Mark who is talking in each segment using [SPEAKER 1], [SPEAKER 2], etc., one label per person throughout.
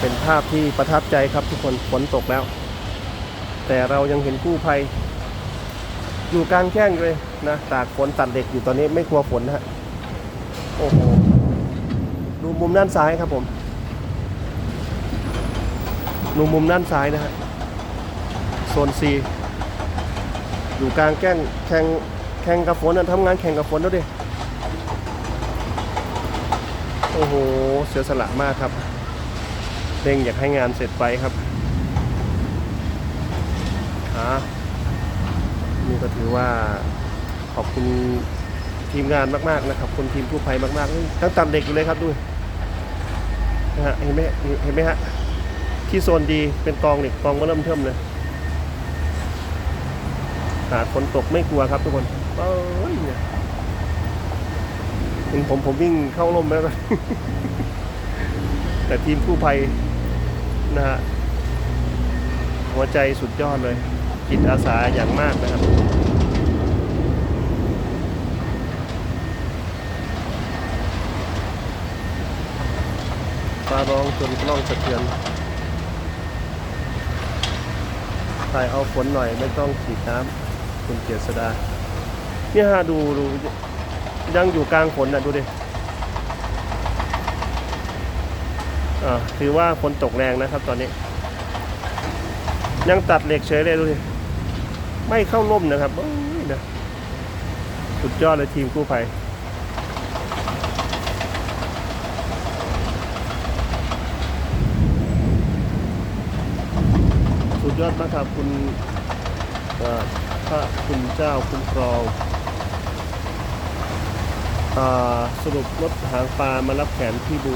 [SPEAKER 1] เป็นภาพที่ประทับใจครับทุกคนฝนตกแล้ว แต่เรายังเห็นกู้ภัย อยู่กลางแจ้งเลยนะตากฝนตัดเด็กอยู่ตอนนี้ไม่กลัวฝนนะฮะโอ้โหดูมุมด้านซ้ายครับผมดูมุมด้านซ้ายนะฮะโซน C อยู่กลางแจ้งแข่งแข่งกับฝนทำงานแข่งกับฝนแล้วดิโอ้โหเสียสละมากครับ เร่งอยากให้งานเสร็จไปครับอ่านี่ก็ถือว่าขอบคุณทีมงานมากๆนะครับคุณทีมกู้ภัยมากๆตั้งตัดเด็กอยู่เลยครับดูนะฮะเห็นไหมเห็นไหมฮะที่โซนดีเป็นกองเนี่กองก็เริ่มเทิมเลยหาดฝนตกไม่กลัวครับทุกคนเอ้ยเนี่ยเห็นผมผมวิ่งเข้าร่มแล้ว แต่ทีมกู้ภัย นะฮะหัวใจสุดยอดเลยจิตอาสาอย่างมากนะครับฟ้าร้องจนกล้องสะเทือนถ่ายเอาฝนหน่อยไม่ต้องฉีดน้ำคุณเกียรษดาเนี่ยฮะดูดูยังอยู่กลางฝนนะดูดิ อ่าถือว่าฝนตกแรงนะครับ ตอนนี้ ยังตัดเหล็กเฉยเลยดูดิไม่เข้าร่มนะครับนะสุดยอดเลยทีมกู้ภัยสุดยอดมากครับคุณพระคุณเจ้าคุ้มครองสรุปรถหางปลามารับแขนพี่ดู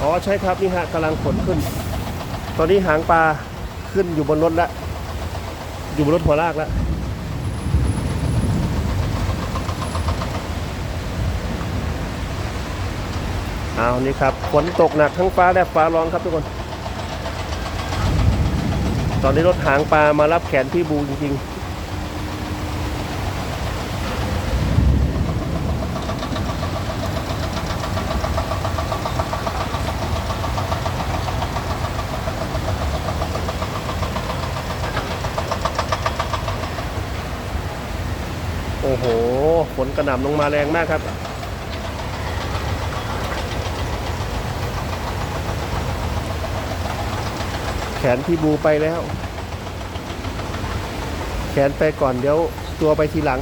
[SPEAKER 1] อ๋อใช่ครับนี่ฮะกำลังขนขึ้น ตอนนี้หางปลาขึ้นอยู่บนรถแล้ว อยู่บนรถหัวลากแล้วเอานี่ครับฝนตกหนักทั้งฟ้าและฟ้าร้องครับทุกคน ตอนนี้รถหางปลามารับแขนพี่บูจริงๆ โอ้โห ฝนกระหน่ำลงมาแรงมากครับ แขนพี่บูไปแล้ว แขนไปก่อนเดี๋ยวตัวไปทีหลัง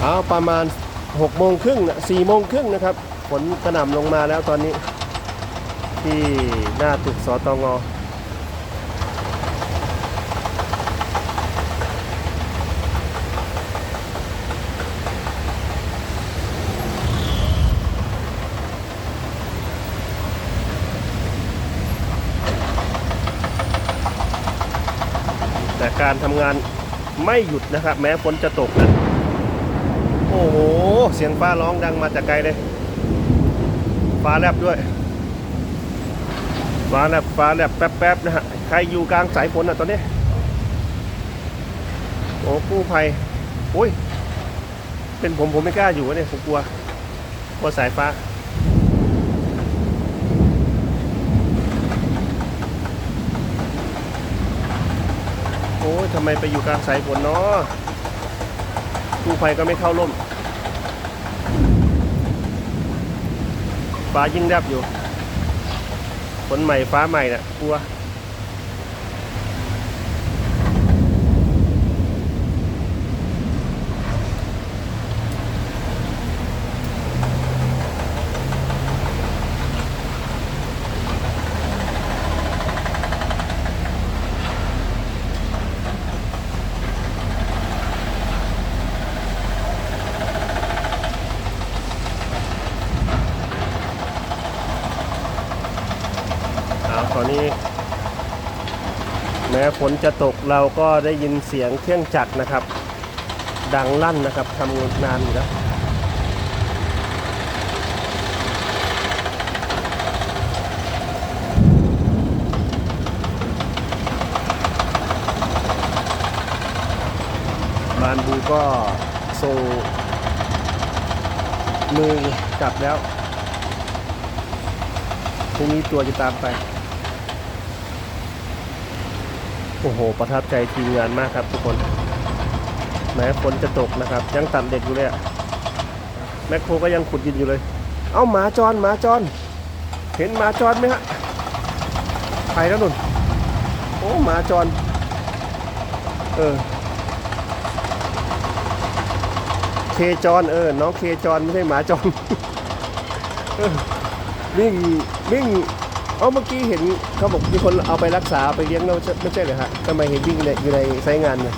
[SPEAKER 1] เอาประมาณ6โมงครึ่งนะ4โมงครึ่งนะครับ ฝนกระหน่ำลงมาแล้วตอนนี้ ที่หน้าตึกสตงแต่การทำงานไม่หยุดนะครับ แม้ฝนจะตกนะโอ้โห เสียงฟ้าร้องดังมาจากไกลเลย ฟ้าแลบด้วย ฟ้าแลบฟ้าแลบแป๊บๆนะฮะ ใครอยู่กลางสายฝนอะตอนนี้ โอ้กู้ภัยโอ้ย เป็นผมผมไม่กล้าอยู่เนี่ยผมกลัว กลัวสายฟ้า โอ้ยทำไมไปอยู่กลางสายฝนเนาะกู้ภัยก็ไม่เข้าร่ม ฟ้ายิ่งแลบอยู่ ฝนใหม่ฟ้าใหม่น่ะกลัว เอานนี้แม้ฝนจะตกเราก็ได้ยินเสียงเครื่องจักรนะครับ ดังลั่นนะครับทำงานอยู่แล้วบานบูก็ส่งมือจับแล้วพรุ่งนี้ตัวจะตามไป โอ้โห ประทับใจทีมงานมากครับทุกคน แม้ฝนจะตกนะครับ ยังตัดเด็กอยู่เลยอะแมคโครก็ยังขุดดินอยู่เลย เอ้าหมาจรหมาจร เห็นหมาจรไหมฮะไปแล้วนุ่น โอ้หมาจร เออ เคจรเออ น้องเคจรไม่ใช่หมาจรเออวิ่งวิ่ง เอาเมื่อกี้เห็นเขาบอกมีคนเอาไปรักษาไปเลี้ยงแล้วไม่ใช่เหรอฮะทำไมเห็นวิ่งอยู่ในไซต์งานเนี่ย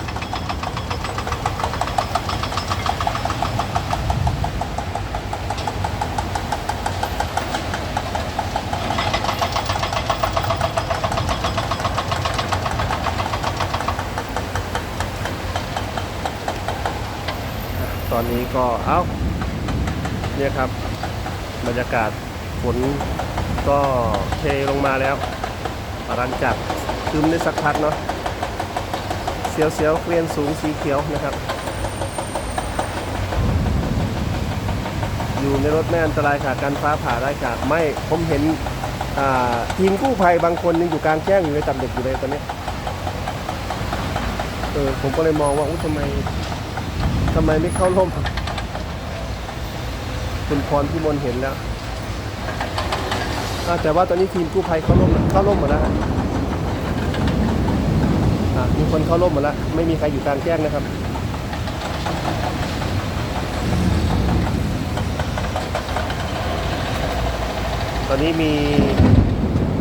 [SPEAKER 1] ตอนนี้ก็เอ้าเนี่ยครับ บรรยากาศฝน ก็เทลงมาแล้วหลังจากคืมได้สักพักเนาะเสียวเสียวๆเกรียนสูงสีเขียวนะครับ อยู่ในรถไม่อันตรายค่ะการฟ้าผ่าได้ค่ะไม่ผมเห็นทีมกู้ภัยบางคนยังอยู่กลางแจ้งอยู่เลยตับเด็กอยู่เลยตอนนี้เออผมก็เลยมองว่าอุ้ทำไมทำไมไม่เข้าร่มคุณพรพิมลเห็นแล้ว อ่าแต่ว่าตอนนี้ทีมกู้ภัยเข้าร่มเข้าร่มหมดแล้วฮะอ่ามีคนเข้าร่มหมดแล้ว ไม่มีใครอยู่กลางแจ้งนะครับ ตอนนี้มี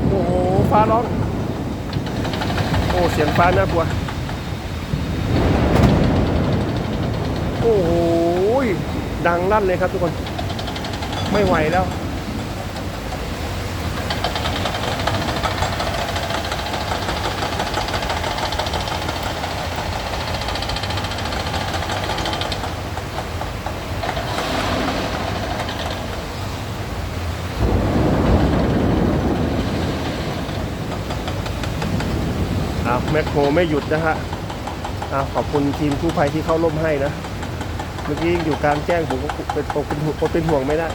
[SPEAKER 1] โอ้โหฟ้าร้อง โอ้เสียงฟ้าน่ากลัว โอ้โหดังลั่นเลยครับทุกคน ไม่ไหวแล้วาวแมคโครไม่หยุดนะฮะอ้าวขอบคุณทีมกู้ภัยที่เข้าร่มให้นะ เมื่อกี้อยู่กลางแจ้งผมก็เป็นเป็นห่วงเป็นห่วงไม่ได้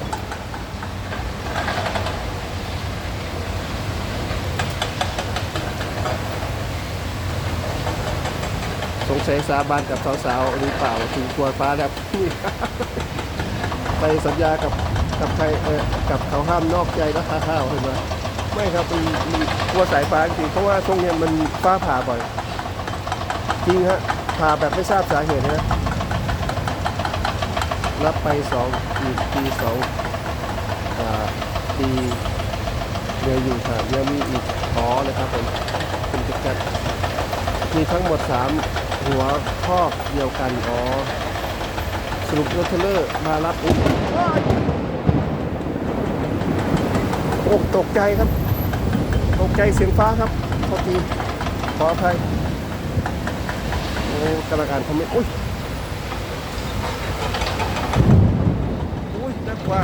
[SPEAKER 1] สงสัยสาบานกับสาวๆหรือเปล่าถึงกลัวฟ้าแล้วไปสัญญากับกับใครเออกับเขาห้ามนอกใจแล้วค่าข้าวเห็นไหม ไม่ครับมันมันกลัวสายฟ้าจริงเพราะว่าช่วงเนี้ยมันฟ้าผ่าบ่อย จริงฮะผ่าแบบไม่ทราบสาเหตุนะรับไปสองอีกปีสองอ่าปีเดียวอยู่ค่ะยังมีอีกขอเลยครับผมเป็นจัดจัดมีทั้งหมดสามหัวครอบเดียวกันอ๋อสรุปรถเทรเลอร์มารับอุ้มอ้ตกใจครับ ตกใจเสียงฟ้าครับขอทีขออภัยโอ้กรรมการคอมเมนต์อุ้ยอุ้ยน่ากลัว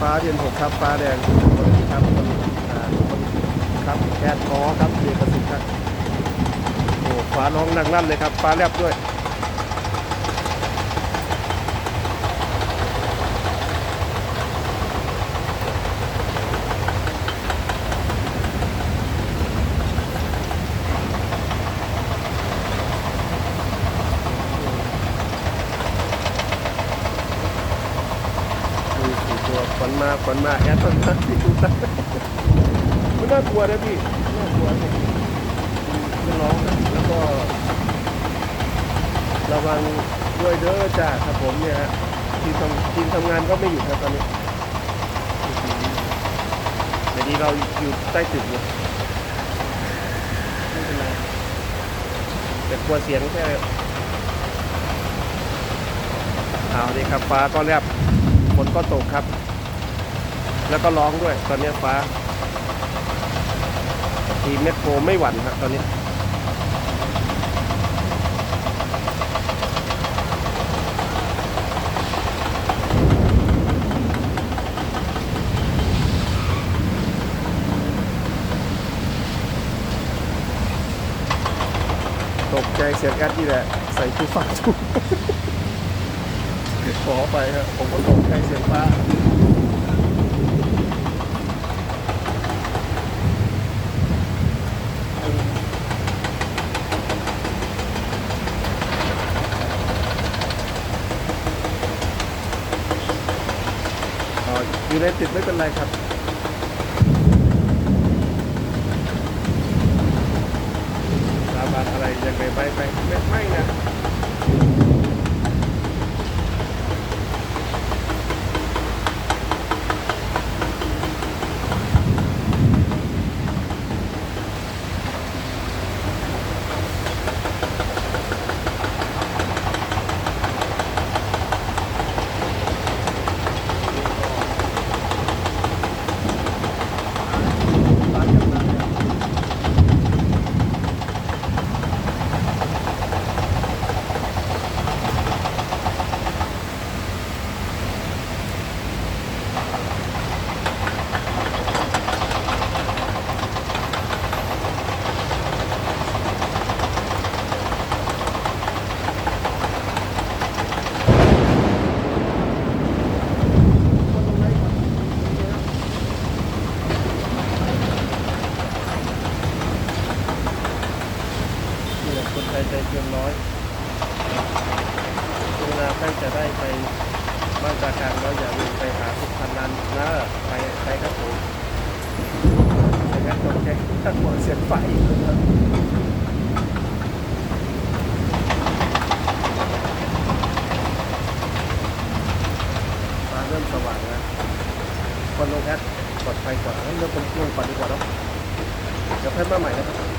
[SPEAKER 1] ฟ้าเดือนหกครับฟ้าแดงคนครับคนครับแคทล้อครับเรียกระสิทธิ์ครับโอ้ฟ้าร้องดังลั่นเลยครับฟ้าแลบด้วย มีสี่ตัวขวัญ มาขวัญมาแอดต้นมาที่ดูตั้มันน่ากลัวนะพี่น่ากลัวเนี่ยจะร้องนะแล้วก็ ระวังด้วยเด้อจ้าครับผมเนี่ยฮะทีมทำทีมทำงานก็ไม่อยู่ครับตอนนี้เดี๋ยวนี้เราอยู่ใต้ตึกอยู่ไม่เป็นไรแต่กลัวเสียงแค่เอาดีครับฟ้าก็แลบฝนก็ตกครับ แล้วก็ร้องด้วย ตอนนี้ฟ้า ทีเมทโครไม่หวั่นครับตอนนี้ ตกใจเสียงแอดนี่แหละ ใส่ทูฟ้าทูขอไปครับ ผมก็ตกใจเสียงฟ้า อ๋ออยู่ในติดไม่เป็นไรครับสาบานอะไรยังไงไม่ไม่ไม่ไม่นะ นี่แหละคนไทยใจเกินร้อยเวลาใกล้จะได้ไปบ้านตาการแล้วอย่าลืมไปหาทุกพันนันนะไปไปครับผมแต่งั้นตกใจตั้งหัวเสียงไฟนะครับฟ้าเริ่มสว่างแล้วคนลงแอดกดไฟก่อนเฮ้เริ่มเป็นช่วงก่อนดีกว่าเนาะเดี๋ยวเพิ่มมาใหม่นะครับ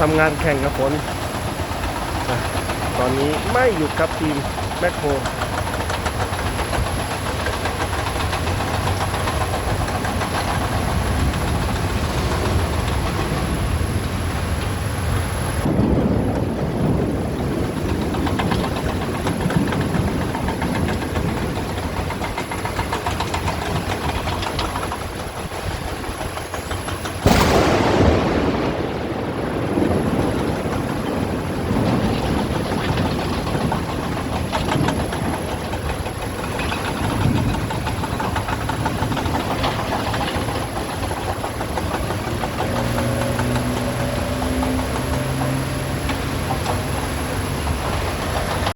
[SPEAKER 1] ทำงานแข่งกับฝน ตอนนี้ไม่หยุดครับทีมแมคโคร